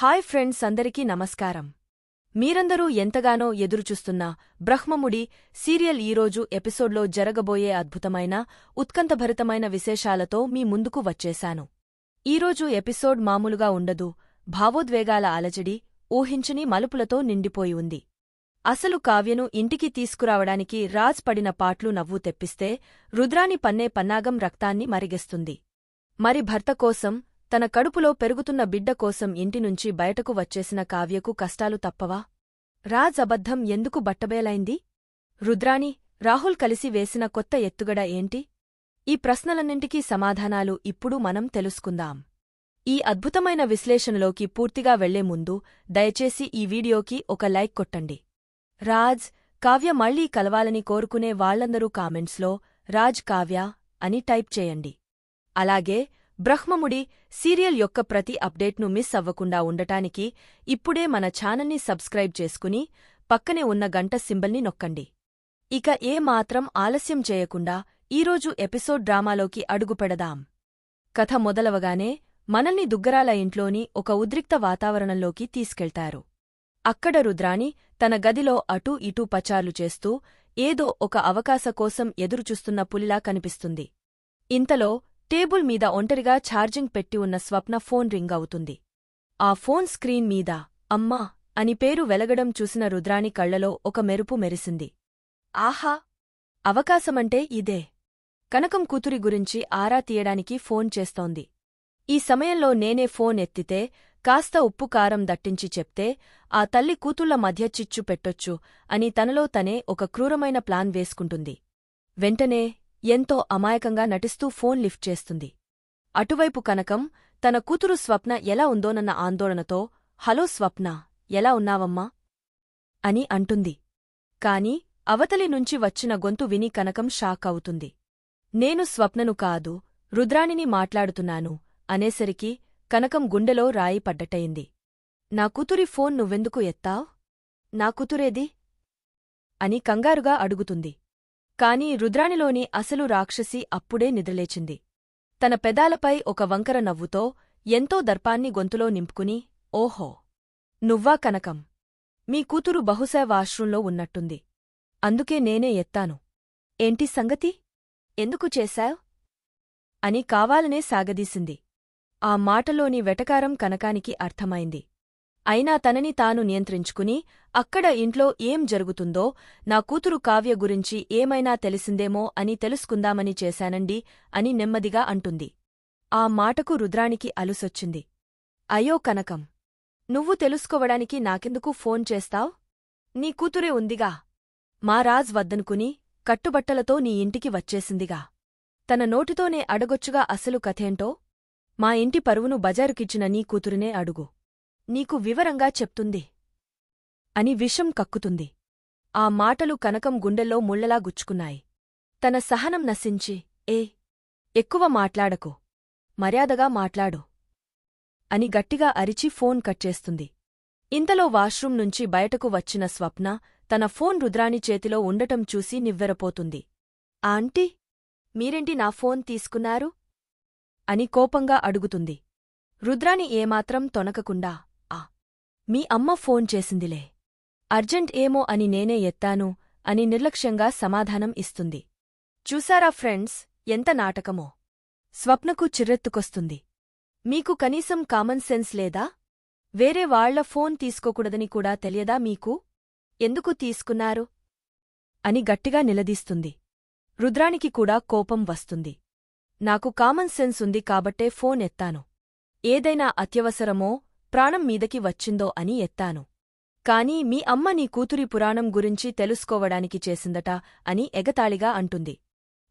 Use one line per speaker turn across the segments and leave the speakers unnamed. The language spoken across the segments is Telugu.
హాయ్ ఫ్రెండ్స్ అందరికీ నమస్కారం. మీరందరూ ఎంతగానో ఎదురుచూస్తున్న బ్రహ్మముడి సీరియల్ ఈరోజు ఎపిసోడ్లో జరగబోయే అద్భుతమైన ఉత్కంఠభరితమైన విశేషాలతో మీ ముందుకు వచ్చేశాను. ఈరోజు ఎపిసోడ్ మామూలుగా ఉండదు భావోద్వేగాల అలజడి ఊహించని మలుపులతో నిండిపోయి ఉంది. అసలు కావ్యను ఇంటికి తీసుకురావడానికి రాజ్ పడిన పాట్లు నవ్వు తెప్పిస్తే రుద్రాని పన్నే పన్నాగం రక్తాన్ని మరిగెస్తుంది. మరి భర్త కోసం తన కడుపులో పెరుగుతున్న బిడ్డ కోసం ఇంటినుంచి బయటకు వచ్చేసిన కావ్యకు కష్టాలు తప్పవా? రాజ్ అబద్ధం ఎందుకు బట్టబేలైంది రుద్రాణి రాహుల్ కలిసి వేసిన కొత్త ఎత్తుగడ ఏంటి? ఈ ప్రశ్నలన్నింటికీ సమాధానాలు ఇప్పుడు మనం తెలుసుకుందాం. ఈ అద్భుతమైన విశ్లేషణలోకి పూర్తిగా వెళ్ళే ముందు దయచేసి ఈ వీడియోకి ఒక లైక్ కొట్టండి. రాజ్ కావ్య మళ్ళీ కలవాలని కోరుకునే వాళ్ళందరూ కామెంట్స్లో రాజ్ కావ్య అని టైప్ చేయండి. అలాగే బ్రహ్మముడి సీరియల్ యొక్క ప్రతి అప్డేట్ను మిస్ అవ్వకుండా ఉండటానికి ఇప్పుడే మన ఛానల్ని సబ్స్క్రైబ్ చేసుకుని పక్కనే ఉన్న గంట సింబల్ని నొక్కండి. ఇక ఏ మాత్రం ఆలస్యం చేయకుండా ఈరోజు ఎపిసోడ్ డ్రామాలోకి అడుగుపెడదాం కథ మొదలవగానే మనల్ని దుగ్గరాల ఇంట్లోని ఒక ఉద్రిక్త వాతావరణంలోకి తీసుకెళ్తారు. అక్కడ రుద్రాణి తన గదిలో అటూ ఇటూ పచార్లు చేస్తూ ఏదో ఒక అవకాశ కోసం ఎదురుచూస్తున్న పులిలా కనిపిస్తుంది. ఇంతలో టేబుల్ మీద ఒంటరిగా ఛార్జింగ్ పెట్టి ఉన్న స్వప్న ఫోన్ రింగ్ అవుతుంది. ఆ ఫోన్ స్క్రీన్ మీద అమ్మా అని పేరు వెలగడం చూసిన రుద్రాణి కళ్ళలో ఒక మెరుపు మెరిసింది. ఆహా! అవకాశమంటే ఇదే. కనకం కూతురి గురించి ఆరా తీయడానికి ఫోన్ చేస్తోంది. ఈ సమయంలో నేనే ఫోన్ ఎత్తితే కాస్త ఉప్పు కారం దట్టించి చెప్తే ఆ తల్లి కూతుళ్ళ మధ్య చిచ్చు పెట్టొచ్చు అని తనలో తనే ఒక క్రూరమైన ప్లాన్ వేసుకుంటుంది. వెంటనే ఎంతో అమాయకంగా నటిస్తూ ఫోన్ లిఫ్ట్ చేస్తుంది. అటువైపు కనకం తన కూతురు స్వప్న ఎలా ఉందోనన్న ఆందోళనతో హలో స్వప్న ఎలా ఉన్నావమ్మా అని అంటుంది. కాని అవతలి నుంచి వచ్చిన గొంతు విని కనకం షాక్ అవుతుంది. నేను స్వప్నను కాదు రుద్రాణిని మాట్లాడుతున్నాను అనేసరికి కనకం గుండెలో రాయి పడ్డటయింది నా కూతురి ఫోన్ నువ్వెందుకు ఎత్తావ్? నా కూతురేది అని కంగారుగా అడుగుతుంది. కాని రుద్రాణిలోని అసలు రాక్షసి అప్పుడే నిద్రలేచింది. తన పెదాలపై ఒక వంకర నవ్వుతో ఎంతో దర్పాన్ని గొంతులో నింపుకుని ఓహో! నువ్వా కనకం! మీ కూతురు బహుశా వాష్రూంలో ఉన్నట్టుంది. అందుకే నేనే ఎత్తాను. ఏంటి సంగతి? ఎందుకు చేశావ్? అని కావాలనే సాగదీసింది. ఆ మాటలోని వెటకారం కనకానికి అర్థమైంది. అయినా తనని తాను నియంత్రించుకుని అక్కడ ఇంట్లో ఏం జరుగుతుందో నా కూతురు కావ్య గురించి ఏమైనా తెలిసిందేమో అని తెలుసుకుందామని చేశానండి అని నెమ్మదిగా అంటుంది. ఆ మాటకు రుద్రానికి అలుసొచ్చింది. అయ్యో కనకం! నువ్వు తెలుసుకోవడానికి నాకెందుకు ఫోన్ చేస్తావ్? నీ కూతురే ఉందిగా. మా రాజ్ వద్దనుకుని కట్టుబట్టలతో నీ ఇంటికి వచ్చేసిందిగా. తన నోటితోనే అడగొచ్చుగా అసలు కథేంటో? మా ఇంటి పరువును బజారుకిచ్చిన నీ కూతురునే అడుగు. నీకు వివరంగా చెప్తుంది. అని విషం కక్కుతుంది. ఆ మాటలు కనకం గుండెల్లో ముళ్ళలా గుచ్చుకున్నాయి. తన సహనం నశించి ఏ ఎక్కువ మాట్లాడకు. మర్యాదగా మాట్లాడు అని గట్టిగా అరిచి ఫోన్ కట్ ఇంతలో వాష్రూం నుంచి బయటకు వచ్చిన స్వప్న తన ఫోన్ రుద్రాణి చేతిలో ఉండటం చూసి నివ్వెరపోతుంది. ఆంటీ మీరేంటి నా ఫోన్ తీసుకున్నారు అని కోపంగా అడుగుతుంది. రుద్రాణి ఏమాత్రం తొనకకుండా మీ అమ్మ ఫోన్ చేసిందిలే. అర్జెంట్ ఏమో అని నేనే ఎత్తాను అని నిర్లక్ష్యంగా సమాధానం ఇస్తుంది. చూసారా ఫ్రెండ్స్ ఎంత నాటకమో. స్వప్నకు చిర్రెత్తుకొస్తుంది. మీకు కనీసం కామన్ సెన్స్ లేదా? వేరే వాళ్ళ ఫోన్ తీసుకోకూడదని కూడా తెలియదా మీకు? ఎందుకు తీసుకున్నారు? అని గట్టిగా నిలదీస్తుంది. రుద్రానికి కూడా కోపం వస్తుంది. నాకు కామన్ సెన్స్ ఉంది కాబట్టే ఫోన్ ఎత్తాను. ఏదైనా అత్యవసరమో ప్రాణం మీదకి వచ్చిందో అని ఎత్తాను. కాని మీ అమ్మ నీ కూతురి పురాణం గురించి తెలుసుకోవడానికి చేసిందట అని ఎగతాళిగా అంటుంది.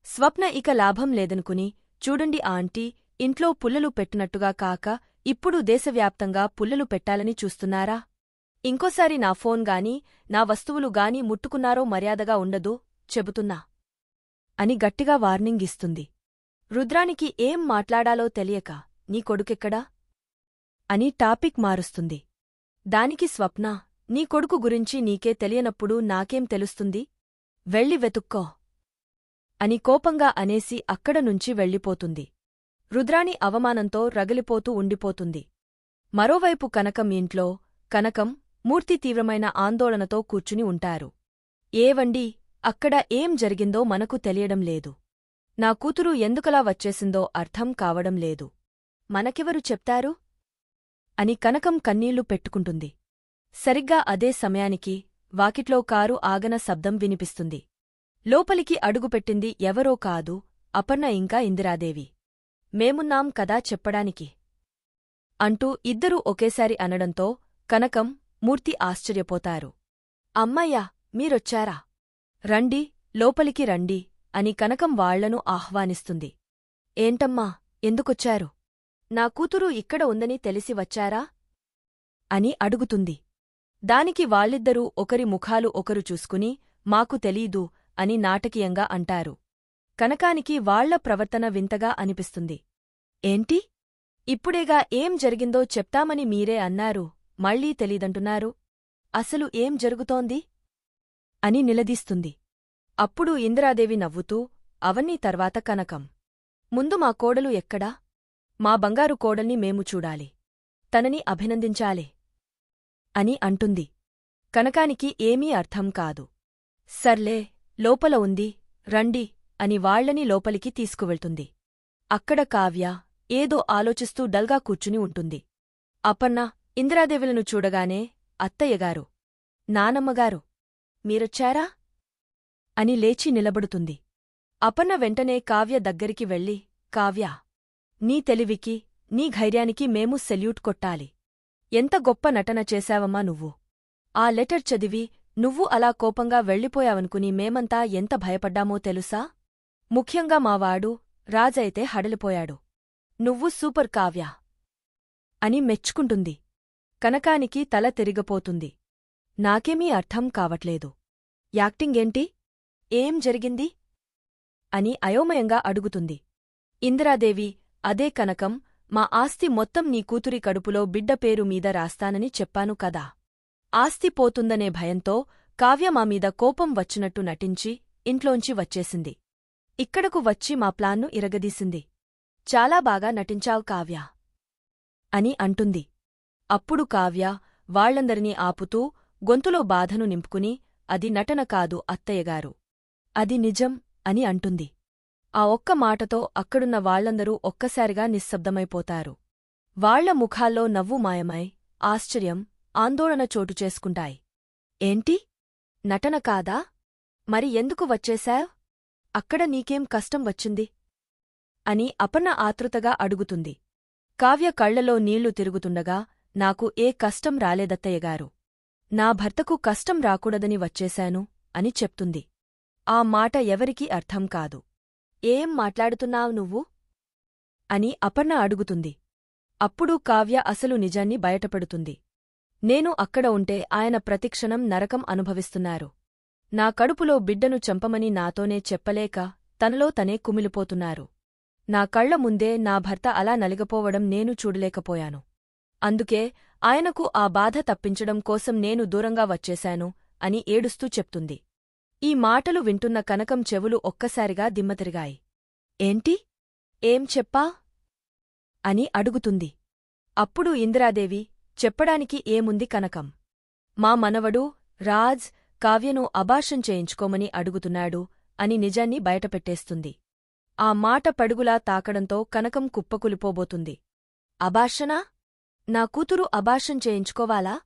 స్వప్న ఇక లాభం లేదనుకుని చూడండి ఆంటీ ఇంట్లో పుల్లలు పెట్టినట్టుగా కాక ఇప్పుడు దేశవ్యాప్తంగా పుల్లలు పెట్టాలని చూస్తున్నారా? ఇంకోసారి నా ఫోన్ గాని నా వస్తువులు గాని ముట్టుకున్నారో మర్యాదగా ఉండదు చెబుతున్నా. అని గట్టిగా వార్నింగ్ ఇస్తుంది. రుద్రానికి ఏం మాట్లాడాలో తెలియక నీ కొడుకెక్కడా? అని టాపిక్ మారుస్తుంది. దానికి స్వప్న నీ కొడుకు గురించి నీకే తెలియనప్పుడు నాకేం తెలుస్తుంది? వెళ్ళి వెతుక్కో అని కోపంగా అనేసి అక్కడ నుంచి వెళ్ళిపోతుంది. రుద్రాణి అవమానంతో రగిలిపోతూ ఉండిపోతుంది. మరోవైపు కనకం ఇంట్లో కనకం మూర్తి తీవ్రమైన ఆందోళనతో కూర్చుని ఉంటారు. ఏవండి అక్కడ ఏం జరిగిందో మనకు తెలియడం లేదు. నా కూతురు ఎందుకలా వచ్చేసిందో అర్థం కావడం లేదు. మనకెవరు చెప్తారు? అని కనకం కన్నీళ్ళు పెట్టుకుంటుంది. సరిగ్గా అదే సమయానికి వాకిట్లో కారు ఆగన శబ్దం వినిపిస్తుంది. లోపలికి అడుగుపెట్టింది ఎవరో కాదు అపర్ణ ఇంకా ఇందిరాదేవి. మేమున్నాం కదా చెప్పడానికి? అంటూ ఇద్దరూ ఒకేసారి అనడంతో కనకం మూర్తి ఆశ్చర్యపోతారు. అమ్మయ్యా మీరొచ్చారా? రండి లోపలికి రండి అని కనకం వాళ్ళను ఆహ్వానిస్తుంది. ఏంటమ్మా ఎందుకొచ్చారు? నా కూతురు ఇక్కడ ఉందని తెలిసి వచ్చారా? అని అడుగుతుంది. దానికి వాళ్ళిద్దరూ ఒకరి ముఖాలు ఒకరు చూసుకుని మాకు తెలీదు అని నాటకీయంగా అంటారు. కనకానికి వాళ్ళ ప్రవర్తన వింతగా అనిపిస్తుంది. ఏంటి? ఇప్పుడేగా ఏం జరిగిందో చెప్తామని మీరే అన్నారు మళ్ళీ తెలీదంటున్నారు. అసలు ఏం జరుగుతోంది? అని నిలదీస్తుంది. అప్పుడు ఇందిరాదేవి నవ్వుతూ అవన్నీ తర్వాత కనకం. ముందు మా కోడలు ఎక్కడా? మా బంగారు కోడల్ని మేము చూడాలి. తనని అభినందించాలే. అని అంటుంది. కనకానికి ఏమీ అర్థం కాదు. సర్లే లోపల ఉంది రండి అని వాళ్ళని లోపలికి తీసుకువెళ్తుంది. అక్కడ కావ్య ఏదో ఆలోచిస్తూ డల్గా కూర్చుని ఉంటుంది. అపర్ణ ఇందిరాదేవులను చూడగానే అత్తయ్యగారు నానమ్మగారు మీరొచ్చారా? అని లేచి నిలబడుతుంది. అపర్ణ వెంటనే కావ్య దగ్గరికి వెళ్ళి కావ్య నీ తెలివికి నీ ధైర్యానికి మేము సెల్యూట్ కొట్టాలి. ఎంత గొప్ప నటన చేశావమ్మా నువ్వు. ఆ లెటర్ చదివి నువ్వు అలా కోపంగా వెళ్ళిపోయావనుకుని మేమంతా ఎంత భయపడ్డామో తెలుసా? ముఖ్యంగా మావాడు రాజైతే హడలిపోయాడు. నువ్వు సూపర్ కావ్య. అని మెచ్చుకుంటుంది. కనకానికి తల తిరిగపోతుంది. నాకేమీ అర్థం కావట్లేదు. యాక్టింగేంటి ఏం జరిగింది? అని అయోమయంగా అడుగుతుంది. ఇందిరాదేవి అదే కనకం మా ఆస్తి మొత్తం నీ కూతురి కడుపులో బిడ్డ పేరు మీద రాస్తానని చెప్పాను కదా. ఆస్తి పోతుందనే భయంతో కావ్య మా మీద కోపం వచ్చినట్టు నటించి ఇంట్లోంచి వచ్చేసింది. ఇక్కడకు వచ్చి మా ప్లాన్ను ఇరగదీసింది. చాలా బాగా నటించావు కావ్య. అని అంటుంది. అప్పుడు కావ్య వాళ్ళందరినీ ఆపుతూ గొంతులో బాధను నింపుకుని అది నటన కాదు అత్తయ్యగారు అది నిజం అని అంటుంది. ఆ ఒక్క మాటతో అక్కడున్న వాళ్ళందరూ ఒక్కసారిగా నిశ్శబ్దమైపోతారు. వాళ్ళ ముఖాల్లో నవ్వు మాయమై ఆశ్చర్యం ఆందోళన చోటు చేసుకుంటాయి. ఏంటి? నటన కాదా? మరి ఎందుకు వచ్చేశావ్? అక్కడ నీకేం కష్టం వచ్చింది? అని అపర్ణ ఆతృతగా అడుగుతుంది. కావ్య కళ్ళలో నీళ్ళు తిరుగుతుండగా నాకు ఏ కష్టం రాలేదత్తయ్యగారు నా భర్తకు కష్టం రాకూడదని వచ్చేశాను అని చెప్తుంది. ఆ మాట ఎవరికీ అర్థం కాదు. ఏం మాట్లాడుతున్నావు నువ్వు? అని అపర్ణ అడుగుతుంది. అప్పుడు కావ్య అసలు నిజాన్ని బయటపడుతుంది. నేను అక్కడ ఉంటే ఆయన ప్రతిక్షణం నరకం అనుభవిస్తున్నారు. నా కడుపులో బిడ్డను చంపమని నాతోనే చెప్పలేక తనలో తనే కుమిలిపోతున్నారు. నా కళ్ళ ముందే నా భర్త అలా నలిగపోవడం నేను చూడలేకపోయాను. అందుకే ఆయనకు ఆ బాధ తప్పించడం కోసం నేను దూరంగా వచ్చేశాను అని ఏడుస్తూ చెప్తుంది. ఈ మాటలు వింటున్న కనకం చెవులు ఒక్కసారిగా దిమ్మతిరిగాయి. ఏంటి? ఏం చెప్పా? అని అడుగుతుంది. అప్పుడు ఇందిరాదేవి చెప్పడానికి ఏముంది కనకం? మా మనవడు రాజ్ కావ్యను అభాషం చేయించుకోమని అడుగుతున్నాడు అని నిజాన్ని బయటపెట్టేస్తుంది. ఆ మాట పడుగులా తాకడంతో కనకం కుప్పకులిపోబోతుంది. అభాషనా నా కూతురు అభాషం చేయించుకోవాలా?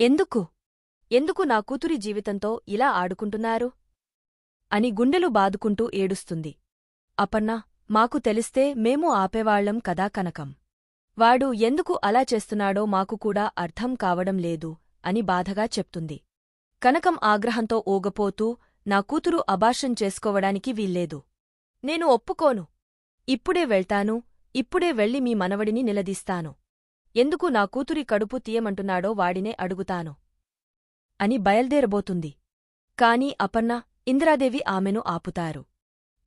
ఎందుకు? ఎందుకు నా కూతురి జీవితంతో ఇలా ఆడుకుంటున్నారు? అని గుండెలు బాదుకుంటూ ఏడుస్తుంది. అపర్ణ మాకు తెలిస్తే మేము ఆపేవాళ్ళం కదా కనకం. వాడు ఎందుకు అలా చేస్తున్నాడో మాకు కూడా అర్థం కావడం లేదు అని బాధగా చెప్తుంది. కనకం ఆగ్రహంతో ఊగపోతూ నా కూతురు అబార్షన్ చేసుకోవడానికి వీల్లేదు. నేను ఒప్పుకోను. ఇప్పుడే వెళ్తాను ఇప్పుడే వెళ్ళి మీ మనవడిని నిలదీస్తాను. ఎందుకు నా కూతురి కడుపు తీయమంటున్నాడో వాడినే అడుగుతాను. అని బయల్దేరబోతుంది. కాని అపర్ణ ఇందిరాదేవి ఆమెను ఆపుతారు.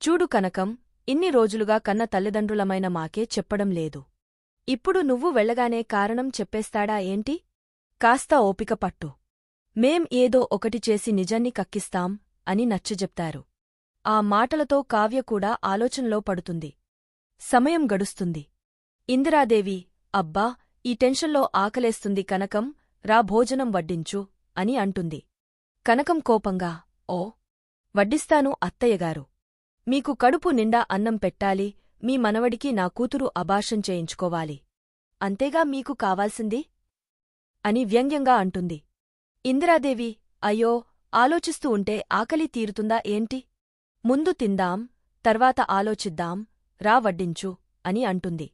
చూడు కనకం ఇన్ని రోజులుగా కన్న తల్లిదండ్రులమైన మాకే చెప్పడం లేదు. ఇప్పుడు నువ్వు వెళ్ళగానే కారణం చెప్పేస్తాడా ఏంటి? కాస్త ఓపిక పట్టు. మేం ఏదో ఒకటి చేసి నిజాన్ని కక్కిస్తాం అని నచ్చజెప్తారు. ఆ మాటలతో కావ్య కూడా ఆలోచనలో పడుతుంది. సమయం గడుస్తుంది. ఇందిరాదేవి అబ్బా ఈ టెన్షన్లో ఆకలేస్తుంది కనకం రా భోజనం వడ్డించు. అని అంటుంది. కనకం కోపంగా ఓ వడ్డిస్తాను అత్తయ్యగారు. మీకు కడుపు నిండా అన్నం పెట్టాలి మీ మనవడికి నా కూతురు అభాషం చేయించుకోవాలి. అంతేగా మీకు కావాల్సింది? అని వ్యంగ్యంగా అంటుంది. ఇందిరాదేవి అయ్యో ఆలోచిస్తూ ఉంటే ఆకలి తీరుతుందా ఏంటి? ముందు తిందాం తర్వాత ఆలోచిద్దాం రా వడ్డించు అని అంటుంది.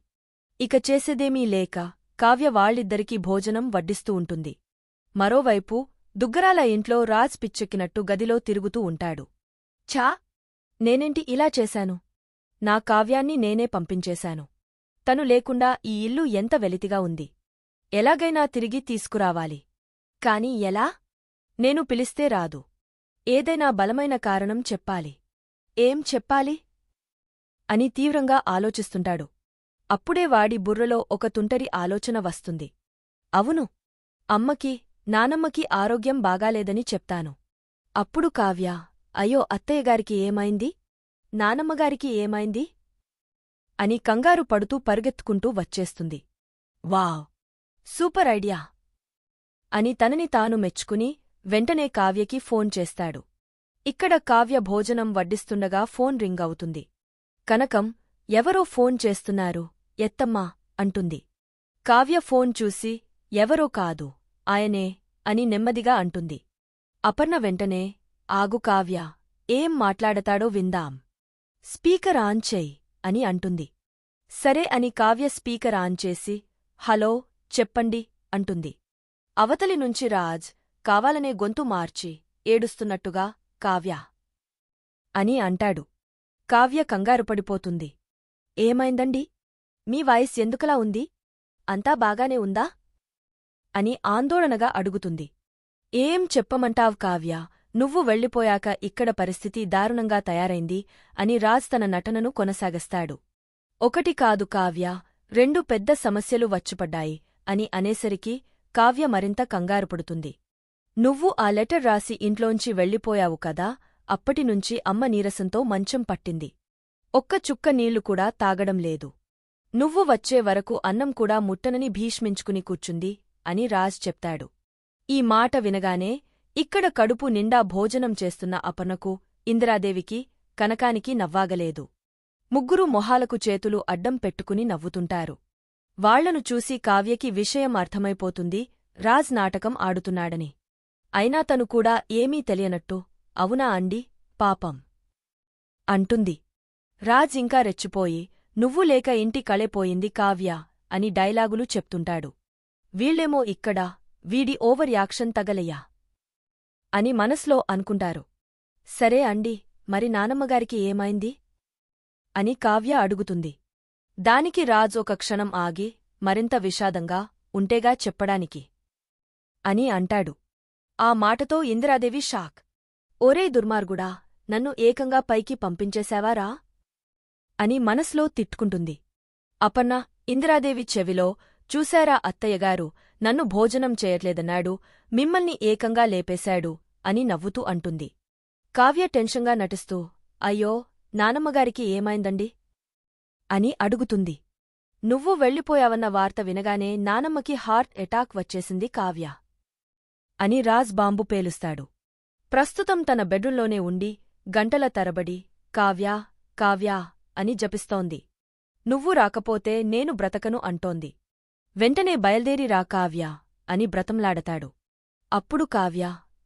ఇక చేసేదేమీ లేక కావ్య వాళ్ళిద్దరికీ భోజనం వడ్డిస్తూ ఉంటుంది. మరోవైపు దుగ్గరాల ఇంట్లో రాజ్ పిచ్చెక్కినట్టు గదిలో తిరుగుతూ ఉంటాడు. ఛా! నేనేంటి ఇలా చేశాను? నా కావ్యాన్ని నేనే పంపించేశాను. తను లేకుండా ఈ ఇల్లు ఎంత వెలితిగా ఉంది. ఎలాగైనా తిరిగి తీసుకురావాలి. కాని ఎలా? నేను పిలిస్తే రాదు. ఏదైనా బలమైన కారణం చెప్పాలి. ఏం చెప్పాలి? అని తీవ్రంగా ఆలోచిస్తుంటాడు. అప్పుడే వాడి బుర్రలో ఒక తుంటరి ఆలోచన వస్తుంది. అవును. అమ్మకి నానమ్మకి ఆరోగ్యం బాగాలేదని చెప్తాను. అప్పుడు కావ్య అయ్యో అత్తయ్యగారికి ఏమైంది? నానమ్మగారికి ఏమైంది? అని కంగారు పడుతూ పరుగెత్తుకుంటూ వచ్చేస్తుంది. వావ్! Super idea! అని తనని తాను మెచ్చుకుని వెంటనే కావ్యకి ఫోన్ చేస్తాడు. ఇక్కడ కావ్య భోజనం వడ్డిస్తుండగా ఫోన్ రింగ్ అవుతుంది. కనకం ఎవరో ఫోన్ చేస్తున్నారు? ఎత్తమ్మా! అంటుంది. కావ్య ఫోన్ చూసి ఎవరో కాదు. ఆయనే అని నెమ్మదిగా అంటుంది. అపర్ణ వెంటనే ఆగు కావ్య ఏం మాట్లాడతాడో విందాం. స్పీకర్ ఆన్ చెయ్ అని అంటుంది. సరే అని కావ్య స్పీకర్ ఆన్ చేసి హలో చెప్పండి అంటుంది. అవతలి నుంచి రాజ్ కావాలనే గొంతు మార్చి ఏడుస్తున్నట్టుగా కావ్య అని అంటాడు. కావ్య కంగారుపడిపోతుంది ఏమైందండి? మీ వాయిస్ ఎందుకలా ఉంది? అంతా బాగానే ఉందా? అని ఆందోళనగా అడుగుతుంది. ఏం చెప్పమంటావ్ కావ్య? నువ్వు వెళ్ళిపోయాక ఇక్కడ పరిస్థితి దారుణంగా తయారైంది అని రాజ్ తన నటనను కొనసాగస్తాడు. ఒకటి కాదు కావ్య రెండు పెద్ద సమస్యలు వచ్చిపడ్డాయి అని అనేసరికి కావ్య మరింత కంగారుపడుతుంది నువ్వు ఆ లెటర్ రాసి ఇంట్లోంచి వెళ్ళిపోయావు కదా అప్పటినుంచి అమ్మ నీరసంతో మంచం పట్టింది. ఒక్క చుక్క నీళ్ళు కూడా తాగడం లేదు. నువ్వు వచ్చే వరకు అన్నం కూడా ముట్టనని భీష్మించుకుని కూర్చుంది అని రాజ్ చెప్తాడు. ఈ మాట వినగానే ఇక్కడ కడుపు నిండా భోజనం చేస్తున్న అపర్ణకు ఇందిరాదేవికి కనకానికి నవ్వాగలేదు. ముగ్గురు మొహాలకు చేతులు అడ్డం పెట్టుకుని నవ్వుతుంటారు. వాళ్ళను చూసి కావ్యకి విషయం అర్థమైపోతుంది రాజ్ నాటకం ఆడుతున్నాడని. అయినా తను కూడా ఏమీ తెలియనట్టు అవునా అండి పాపం. అంటుంది. రాజ్ ఇంకా రెచ్చిపోయి నువ్వు లేక ఇంటి కళెపోయింది కావ్య అని డైలాగులు చెప్తుంటాడు. వీళ్ళేమో ఇక్కడ వీడి ఓవర్ యాక్షన్ తగలయ్యా. అని మనస్లో అనుకుంటారు. సరే అండి మరి నానమ్మగారికి ఏమైంది? అని కావ్య అడుగుతుంది. దానికి రాజ్ ఒక క్షణం ఆగి మరింత విషాదంగా ఉంటేగా చెప్పడానికి. అని అంటాడు. ఆ మాటతో ఇందిరాదేవి షాక్. ఒరే దుర్మార్గుడా నన్ను ఏకంగా పైకి పంపించేశావారా అని మనస్లో తిట్టుకుంటుంది. అపర్ణ ఇందిరాదేవి చెవిలో చూశారా అత్తయ్యగారు నన్ను భోజనం చేయట్లేదన్నాడు మిమ్మల్ని ఏకంగా లేపేశాడు అని నవ్వుతూ అంటుంది. కావ్య టెన్షన్గా నటిస్తూ అయ్యో నానమ్మగారికి ఏమైందండి? అని అడుగుతుంది. నువ్వు వెళ్ళిపోయావన్న వార్త వినగానే నానమ్మకి హార్ట్ ఎటాక్ వచ్చేసింది కావ్య అని రాజ్ బాంబు పేలుస్తాడు. ప్రస్తుతం తన బెడ్రూంలోనే ఉండి గంటల తరబడి కావ్యా కావ్యా అని జపిస్తోంది. నువ్వు రాకపోతే నేను బ్రతకను అంటోంది. వెంటనే బయల్దేరి రా కావ్య అని బ్రతంలాడతాడు. అప్పుడు కావ్య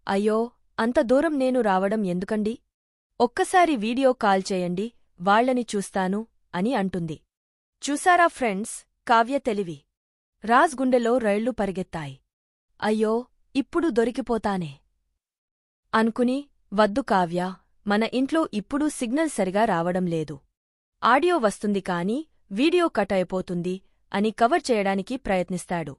అయ్యో అంత దూరం నేను రావడం ఎందుకండి? ఒక్కసారి వీడియో కాల్ చేయండి వాళ్ళని చూస్తాను అని అంటుంది. చూసారా ఫ్రెండ్స్ కావ్య తెలివి. రాజ్ గుండెలో రైళ్ళు పరిగెత్తాయి. అయ్యో ఇప్పుడు దొరికిపోతానే. అనుకుని వద్దు కావ్య మన ఇంట్లో ఇప్పుడు సిగ్నల్ సరిగా రావడం లేదు. ఆడియో వస్తుంది కాని వీడియో కట్ అయిపోతుంది అని కవర్ చేయడానికి ప్రయత్నిస్తాడు.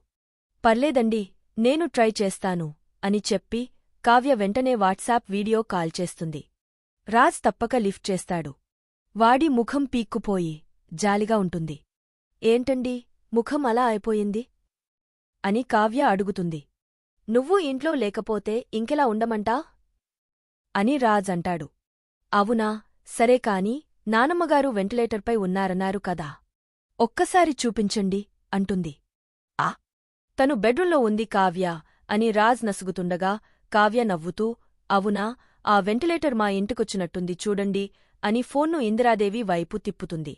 పర్లేదండి నేను ట్రై చేస్తాను అని చెప్పి కావ్య వెంటనే వాట్సాప్ వీడియో కాల్ చేస్తుంది. రాజ్ తప్పక లిఫ్ట్ చేస్తాడు. వాడి ముఖం పీక్కుపోయి జాలిగా ఉంటుంది. ఏంటండి ముఖం అలా అయిపోయింది? అని కావ్య అడుగుతుంది. నువ్వు ఇంట్లో లేకపోతే ఇంకెలా ఉండమంటా? అని రాజ్ అంటాడు. అవునా సరే కాని నానమ్మగారు వెంటిలేటర్పై ఉన్నారన్నారు కదా. ఒక్కసారి చూపించండి అంటుంది. ఆ! తను బెడ్రూంలో ఉంది కావ్య అని రాజ్ నసుగుతుండగా కావ్య నవ్వుతూ అవునా ఆ వెంటిలేటర్ మా ఇంటికొచ్చినట్టుంది చూడండి అని ఫోన్ను ఇందిరాదేవి వైపు తిప్పుతుంది.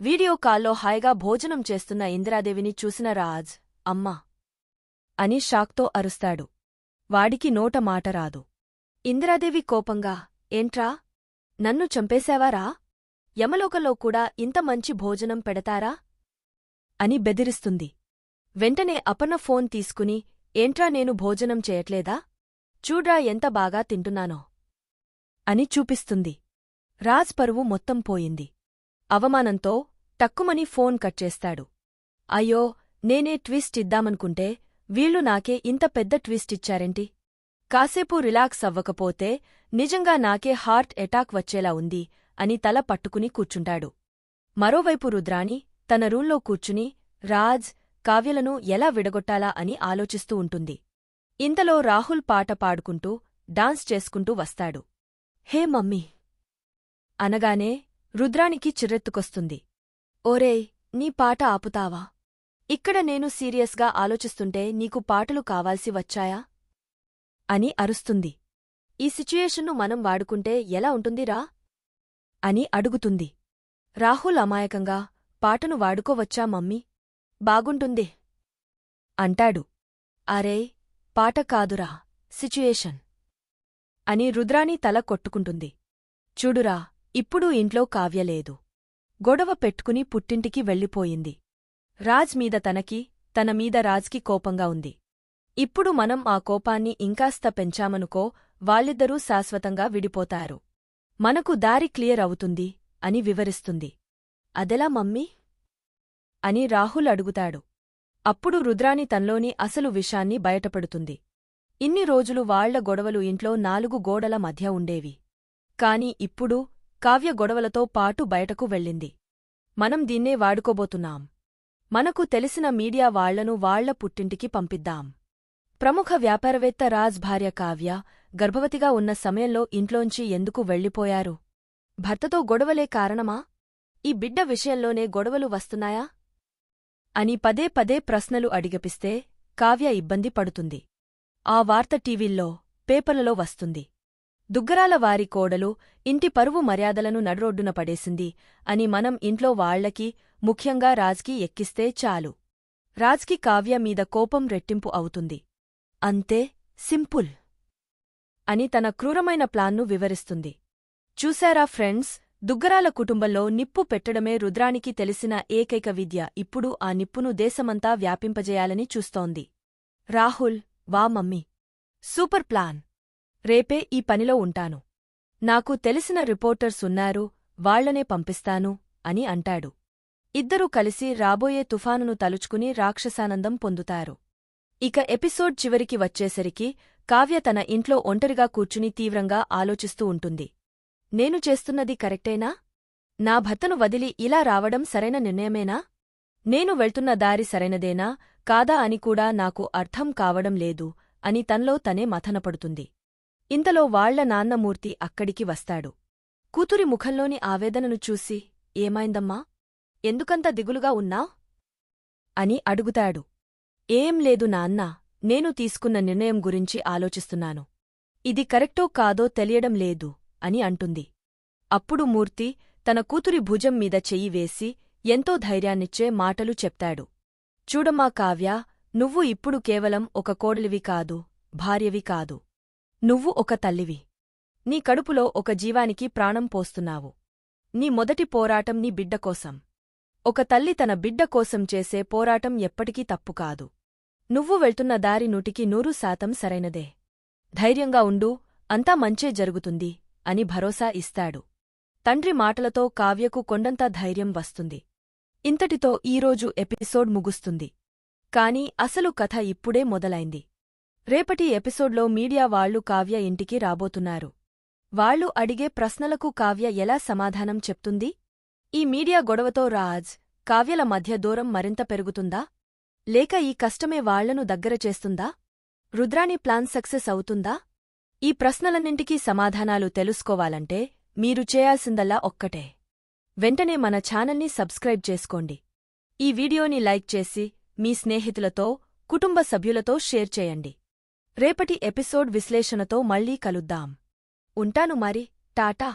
వీడియో కాల్లో హాయిగా భోజనం చేస్తున్న ఇందిరాదేవిని చూసిన రాజ్ అమ్మా! అని షాక్తో అరుస్తాడు. వాడికి నోట మాట రాదు. ఇందిరాదేవి కోపంగా ఏంట్రా? నన్ను చంపేశావారా? యమలోకంలో కూడా ఇంత మంచి భోజనం పెడతారా? అని బెదిరిస్తుంది. వెంటనే అపన ఫోన్ తీసుకుని ఏంట్రా నేను భోజనం చేయట్లేదా? చూడ్రా ఎంత బాగా తింటున్నానో అని చూపిస్తుంది. రాజ్ పరువు మొత్తం పోయింది. అవమానంతో టక్కుమని ఫోన్ కట్ చేస్తాడు. అయ్యో నేనే ట్విస్ట్ ఇద్దామనుకుంటే వీళ్ళు నాకే ఇంత పెద్ద ట్విస్ట్ ఇచ్చారేంటి? కాసేపు రిలాక్స్ అవ్వకపోతే నిజంగా నాకే హార్ట్ ఎటాక్ వచ్చేలా ఉంది అని తల పట్టుకుని కూర్చుంటాడు. మరోవైపు రుద్రాణి తన రూంలో కూర్చుని రాజ్ కావ్యలను ఎలా విడగొట్టాలా అని ఆలోచిస్తూ ఉంటుంది. ఇంతలో రాహుల్ పాట పాడుకుంటూ డాన్స్ చేసుకుంటూ వస్తాడు. Hey mummy! అనగానే రుద్రానికి చిర్రెత్తుకొస్తుంది. ఓరేయ్ నీ పాట ఆపుతావా? ఇక్కడ నేను సీరియస్గా ఆలోచిస్తుంటే నీకు పాటలు కావాల్సి వచ్చాయా? అని అరుస్తుంది. ఈ సిచ్యుయేషన్ను మనం వాడుకుంటే ఎలా ఉంటుందిరా? అని అడుగుతుంది. రాహుల్ అమాయకంగా పాటను వాడుకోవచ్చా మమ్మీ? బాగుంటుంది. అంటాడు. అరే పాట కాదురా సిచ్యుయేషన్. అని రుద్రాణి తల కొట్టుకుంటుంది. చూడురా ఇప్పుడు ఇంట్లో కావ్యలేదు గొడవ పెట్టుకుని పుట్టింటికి వెళ్ళిపోయింది. రాజ్ మీద తనకి తన మీద రాజ్కి కోపంగా ఉంది. ఇప్పుడు మనం ఆ కోపాన్ని ఇంకాస్త పెంచామనుకో వాళ్ళిద్దరూ శాశ్వతంగా విడిపోతారు. మనకు దారి క్లియర్ అవుతుంది అని వివరిస్తుంది. అదెలా మమ్మీ? అని రాహుల్ అడుగుతాడు. అప్పుడు రుద్రాని తన్లోని అసలు విషాన్ని బయటపడుతుంది. ఇన్ని రోజులు వాళ్ళ గొడవలు ఇంట్లో నాలుగు గోడల మధ్య ఉండేవి. కాని ఇప్పుడు కావ్య గొడవలతో పాటు బయటకు వెళ్ళింది. మనం దీన్నే వాడుకోబోతున్నాం. మనకు తెలిసిన మీడియా వాళ్ళను వాళ్ళ పుట్టింటికి పంపిద్దాం. ప్రముఖ వ్యాపారవేత్త రాజ్ భార్య కావ్య గర్భవతిగా ఉన్న సమయంలో ఇంట్లోంచి ఎందుకు వెళ్ళిపోయారు? భర్తతో గొడవలే కారణమా? ఈ బిడ్డ విషయంలోనే గొడవలు వస్తున్నాయా? అని పదే పదే ప్రశ్నలు అడిగపిస్తే కావ్య ఇబ్బంది పడుతుంది. ఆ వార్త టీవీల్లో పేపర్లలో వస్తుంది. దుగ్గరాల వారి కోడలు ఇంటి పరువు మర్యాదలను నడ్రోడ్డున పడేసింది అని మనం ఇంట్లో వాళ్ళకి ముఖ్యంగా రాజ్కి ఎక్కిస్తే చాలు. రాజ్కి కావ్య మీద కోపం రెట్టింపు అవుతుంది. అంతే సింపుల్. అని తన క్రూరమైన ప్లాన్ను వివరిస్తుంది. చూశారా ఫ్రెండ్స్ దుగ్గరాల కుటుంబంలో నిప్పు పెట్టడమే రుద్రానికి తెలిసిన ఏకైక విద్య. ఇప్పుడు ఆ నిప్పును దేశమంతా వ్యాపింపజేయాలని చూస్తోంది. రాహుల్ వా మమ్మీ సూపర్ ప్లాన్. రేపే ఈ పనిలో ఉంటాను. నాకు తెలిసిన రిపోర్టర్స్ ఉన్నారు వాళ్ళనే పంపిస్తాను అని అంటాడు. ఇద్దరూ కలిసి రాబోయే తుఫానును తలుచుకుని రాక్షసానందం పొందుతారు. ఇక ఎపిసోడ్ చివరికి వచ్చేసరికి కావ్య తన ఇంట్లో ఒంటరిగా కూర్చుని తీవ్రంగా ఆలోచిస్తూ ఉంటుంది. నేను చేస్తున్నది కరెక్టేనా? నా భర్తను వదిలి ఇలా రావడం సరైన నిర్ణయమేనా? నేను వెళ్తున్న దారి సరైనదేనా? కాదా అని కూడా నాకు అర్థం కావడం లేదు అని తన్లో తనే మథనపడుతుంది. ఇంతలో వాళ్ళ నాన్నమూర్తి అక్కడికి వస్తాడు. కూతురి ముఖంలోని ఆవేదనను చూసి ఏమైందమ్మా? ఎందుకంత దిగులుగా ఉన్నా అని అడుగుతాడు. ఏం లేదు నాన్నా. నేను తీసుకున్న నిర్ణయం గురించి ఆలోచిస్తున్నాను. ఇది కరెక్టో కాదో తెలియడం లేదు అని అంటుంది. అప్పుడు మూర్తి తన కూతురి భుజం మీద చెయ్యి వేసి ఎంతో ధైర్యాన్నిచ్చే మాటలు చెప్తాడు. చూడమ్మా కావ్య నువ్వు ఇప్పుడు కేవలం ఒక కోడలివి కాదు భార్యవి కాదు. నువ్వు ఒక తల్లివి. నీ కడుపులో ఒక జీవానికి ప్రాణం పోస్తున్నావు. నీ మొదటి పోరాటం నీ బిడ్డ కోసం. ఒక తల్లి తన బిడ్డ కోసం చేసే పోరాటం ఎప్పటికీ తప్పు కాదు. నువ్వు వెళ్తున్న దారి నూటికి నూరు శాతం సరైనదే. ధైర్యంగా ఉండు అంతా మంచే జరుగుతుంది అని భరోసా ఇస్తాడు. తండ్రి మాటలతో కావ్యకు కొండంత ధైర్యం వస్తుంది. ఇంతటితో ఈరోజు ఎపిసోడ్ ముగుస్తుంది. కాని అసలు కథ ఇప్పుడే మొదలైంది. రేపటి ఎపిసోడ్లో మీడియా వాళ్ళు కావ్య ఇంటికి రాబోతున్నారు. వాళ్ళు అడిగే ప్రశ్నలకు కావ్య ఎలా సమాధానం చెప్తుంది? ఈ మీడియా గొడవతో రాజ్ కావ్యల మధ్య దూరం మరింత పెరుగుతుందా? లేక ఈ కష్టమే వాళ్ళను దగ్గర చేస్తుందా? రుద్రాణి ప్లాన్ సక్సెస్ అవుతుందా? ఈ ప్రశ్నలన్నింటికీ సమాధానాలు తెలుసుకోవాలంటే మీరు చేయాల్సిందల్లా ఒక్కటే. వెంటనే మన ఛానల్ని సబ్స్క్రైబ్ చేసుకోండి. ఈ వీడియోని లైక్ చేసి మీ స్నేహితులతో కుటుంబ సభ్యులతో షేర్ చేయండి. రేపటి ఎపిసోడ్ విశ్లేషణతో మళ్ళీ కలుద్దాం. ఉంటాను మరి. టాటా!